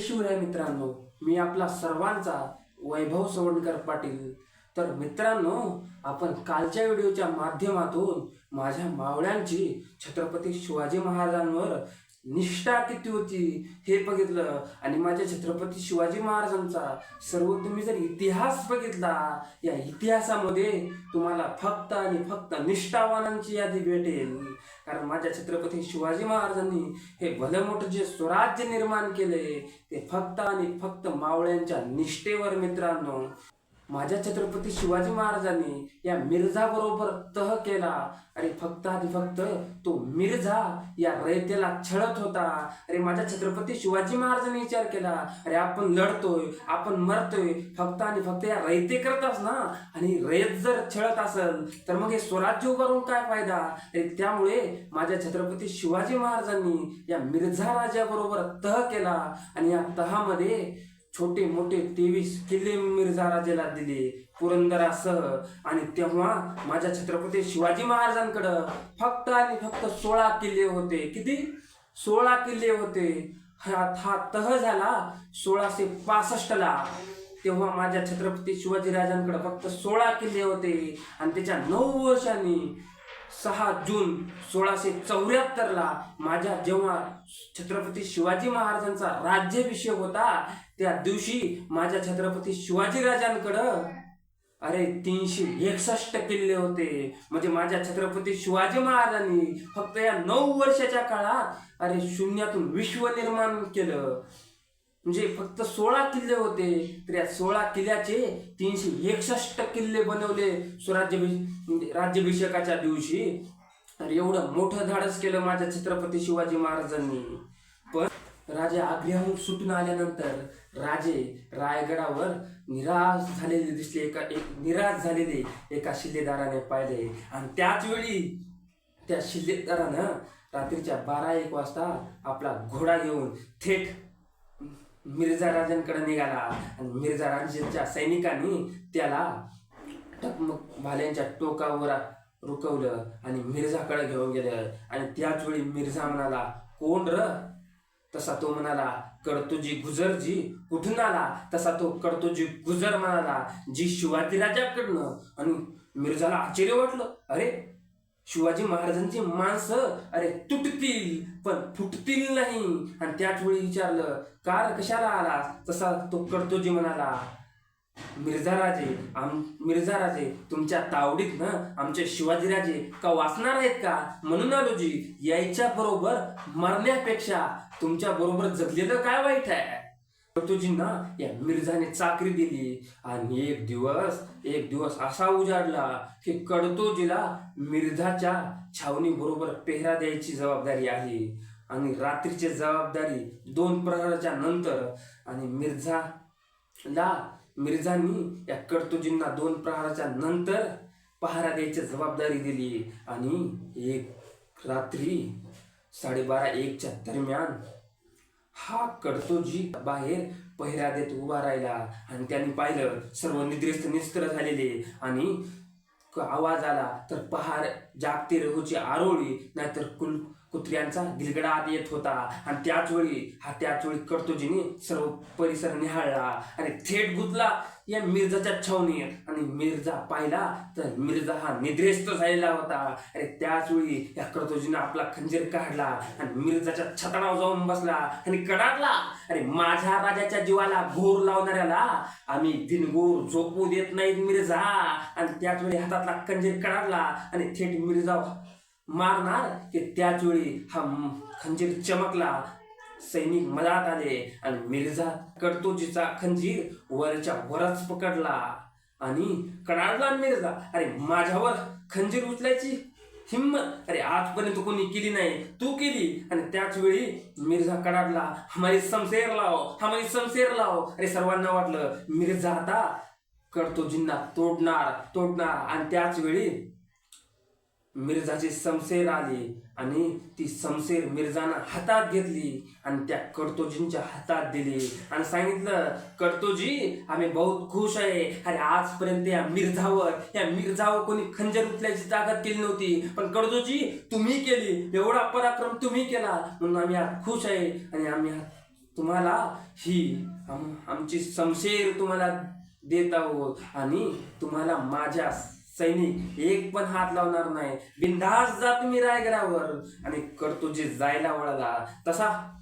शिवराय मित्रांनो मी आपला सर्वांचा वैभव सवणकर पाटील. तर मित्रांनो आपण कालच्या व्हिडिओच्या माध्यमातून माझ्या मावळ्यांची छत्रपती शिवाजी महाराजांवर निष्ठा किती होती हे बघितलं. आणि माझ्या छत्रपती शिवाजी महाराजांचा सर्व तुम्ही जर इतिहास बघितला या इतिहासामध्ये तुम्हाला फक्त आणि फक्त निष्ठावानांची यादी भेटेल. कारण माझ्या छत्रपती शिवाजी महाराजांनी हे भलं मोठं जे स्वराज्य निर्माण केले ते फक्त आणि फक्त मावळ्यांच्या निष्ठेवर मित्रांनो. माझ्या छत्रपती शिवाजी महाराजांनी या मिर्झा बरोबर तह केला. अरे फक्त आणि फक्त तो मिर्झा या रयतेला छळत होता. अरे माझ्या छत्रपती शिवाजी महाराजांनी विचार केला. अरे आपण लढतोय आपण मरतोय फक्त आणि फक्त या रयते करताच ना. आणि रयत जर छळत असेल तर मग हे स्वराज्य उभारून काय फायदा? अरे त्यामुळे माझ्या छत्रपती शिवाजी महाराजांनी या मिर्झा राजाबरोबर तह केला. आणि या तहामध्ये छोटे मोठे तेवीस किल्ले मिर्झा राजेला दिले पुरंदरासह. आणि तेव्हा माझ्या छत्रपती शिवाजी महाराजांकडं फक्त आणि फक्त सोळा किल्ले होते. किती? सोळा किल्ले होते. हा हा तह झाला सोळाशे पासष्टला. तेव्हा माझ्या छत्रपती शिवाजी राजांकडे फक्त सोळा किल्ले होते. आणि त्याच्या नऊ वर्षांनी सहा जून सोळाशे चौऱ्याहत्तरला माझ्या जेव्हा छत्रपती शिवाजी महाराजांचा राज्याभिषेक होता त्या दिवशी माझ्या छत्रपती शिवाजी राजांकडं अरे तीनशे एकसष्ट किल्ले होते. म्हणजे माझ्या छत्रपती शिवाजी महाराजांनी फक्त या नऊ वर्षाच्या काळात अरे शून्यातून विश्व निर्माण केलं. म्हणजे फक्त सोळा किल्ले होते तर या सोळा किल्ल्याचे तीनशे एकसष्ट किल्ले बनवले स्वराज्यभि म्हणजे राज्याभिषेकाच्या दिवशी. तर एवढं मोठं धाडस केलं माझ्या छत्रपती शिवाजी महाराजांनी. पण राजे आग्र्याहून सुटून आल्यानंतर राजे रायगडावर निराश झालेले दिसले एका एक निराश झालेले एका शिल्लेदाराने पाहिले. आणि त्याच वेळी त्या शिल्लेदारानं रात्रीच्या बारा एक वाजता आपला घोडा घेऊन थेट मिर्झा राजांकडे निघाला आणि मिर्झा राजांच्या सैनिकांनी त्याला टकमक भाल्यांच्या टोकावर रुकवलं आणि मिर्झाकडे घेऊन गेलं. आणि त्याच वेळी मिर्झा म्हणाला कोण र? तसा तो म्हणाला कडतोजी गुजरजी कुठून आला? तसा तो कडतोजी गुजर म्हणाला जी शिवाजी राजाकडनं. आणि मिर्झाला आश्चर्य वाटलं अरे शिवाजी महाराजांची माणसं अरे तुटतील पण फुटतील नाही. आणि त्याच वेळी विचारलं कार कशाला आला तसा तो कडतोजी म्हणाला मिर्झा राजे आम मिर्झा राजे तुमच्या तावडीत ना आमचे शिवाजी राजे का वाचणार आहेत का? म्हणून आलो जी यायच्या बरोबर मरण्यापेक्षा तुमच्या बरोबर जगलेलं काय वाईट आहे? कडतोजींना या मिर्झाने चाकरी दिली आणि एक दिवस एक दिवस असा उजाडला की कडतोजीला मिर्झाच्या छावणी बरोबर पेहरा द्यायची जबाबदारी आहे. आणि रात्रीची जबाबदारी दोन प्रहराच्या नंतर आणि मिर्झाला मिर्झांनी या कडतोजींना दोन प्रहाराच्या नंतर पहारा द्यायची जबाबदारी दिली. आणि एक रात्री साडेबारा एकच्या दरम्यान हा कडतोजी बाहेर पहिरा देत उभा राहिला. आणि त्यांनी पाहिलं सर्व निद्रिस्त निस्त्र झालेले. आणि आवाज आला तर पहार जागते रहूची आरोळी नाहीतर कुल कुत्र्यांचा आत येत होता. आणि त्याच वेळी हा त्याच वेळी कर्तोजीने सर्व परिसर निहाळला. आणि थेट गुतला या मिर्झाच्या छावणी. आणि मिर्झा पाहिला तर मिर्झा हा निद्रेस्त झालेला होता. अरे त्याच वेळी या कडतोजीने आपला खंजीर काढला. आणि मिर्झाच्या छतडावर जाऊन बसला आणि कडाडला. अरे माझ्या राजाच्या जीवाला घोर लावणाऱ्याला आम्ही दिनगोर झोपू देत नाहीत मिर्झा. आणि त्याच वेळी हातातला खंजीर काढला आणि थेट मिर्झा मारणार? की त्याच वेळी हा खंजीर चमकला. सैनिक मधात आले आणि मिर्झा कडतोजीचा खंजीर वरच्या वरच पकडला. आणि कडाडला मिर्झा अरे माझ्यावर खंजीर उचलायची हिंमत? अरे आजपर्यंत कोणी केली नाही. तू केली. आणि त्याच वेळी मिर्झा कडाडला हमारी समशेर लाव हमारी समशेर लाव अरे सर्वांना वाटलं मिर्झा आता कडतोजींना तोडणार तोडणार. आणि त्याच वेळी मिर्झाची समशेर आली आणि ती समशेर मिर्झानं हातात घेतली आणि त्या कर्तोजींच्या हातात दिली. आणि सांगितलं कर्तोजी आम्ही बहुत खुश आहे. अरे आजपर्यंत या मिर्झावर या मिर्झावर कोणी खंजर उचलायची ताकद केली नव्हती. पण कडतोजी तुम्ही केली. एवढा पराक्रम तुम्ही केला. म्हणून आम्ही आज खुश आहे. आणि आम्ही तुम्हाला ही आम- आमची समशेर तुम्हाला देत आहोत. आणि तुम्हाला माझ्या सैनिक एक पण हात लावणार नाही. बिंदास जा तुम्ही रायगडावर. आणि करतो जे जायला वळाला तसा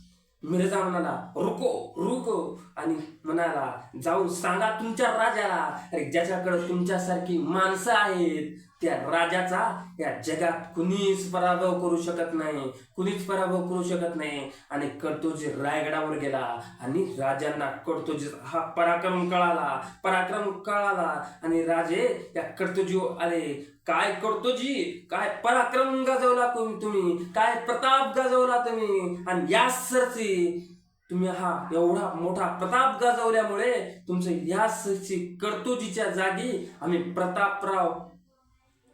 मिर्झा म्हणाला रुको रुको. आणि म्हणाला जाऊन सांगा तुमच्या राजाला अरे ज्याच्याकडे तुमच्यासारखी माणसं आहेत त्या राजाचा या जगात कुणीच पराभव करू शकत नाही कुणीच पराभव करू शकत नाही. आणि कर्तोजी रायगडावर गेला आणि राजांना कर्तोजी हा पराक्रम कळाला पराक्रम कळाला. आणि राजे या कर्तोजी आले. काय कर्तोजी? काय पराक्रम गाजवला तुम्ही? काय प्रताप गाजवला तुम्ही? आणि या सरची तुम्ही हा एवढा मोठा प्रताप गाजवल्यामुळे तुमचं या सरची कर्तोजीच्या जागी आम्ही प्रतापराव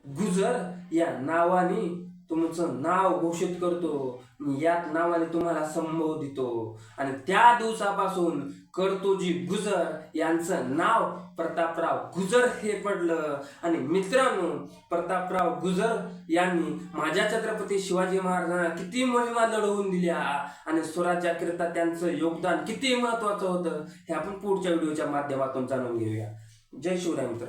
गुजर या नावाने तुमचं नाव घोषित करतो. यात याच नावाने तुम्हाला संबोधितो आणि त्या दिवसापासून कर्तोजी गुजर यांचं नाव प्रतापराव गुजर हे पडलं. आणि मित्रांनो प्रतापराव गुजर यांनी माझ्या छत्रपती शिवाजी महाराजांना किती मोहिमा लढवून दिल्या. आणि स्वराज्याकरिता त्यांचं योगदान किती महत्वाचं होतं हे आपण पुढच्या व्हिडिओच्या माध्यमातून जाणून घेऊया. जय शिवराय मित्रांनो.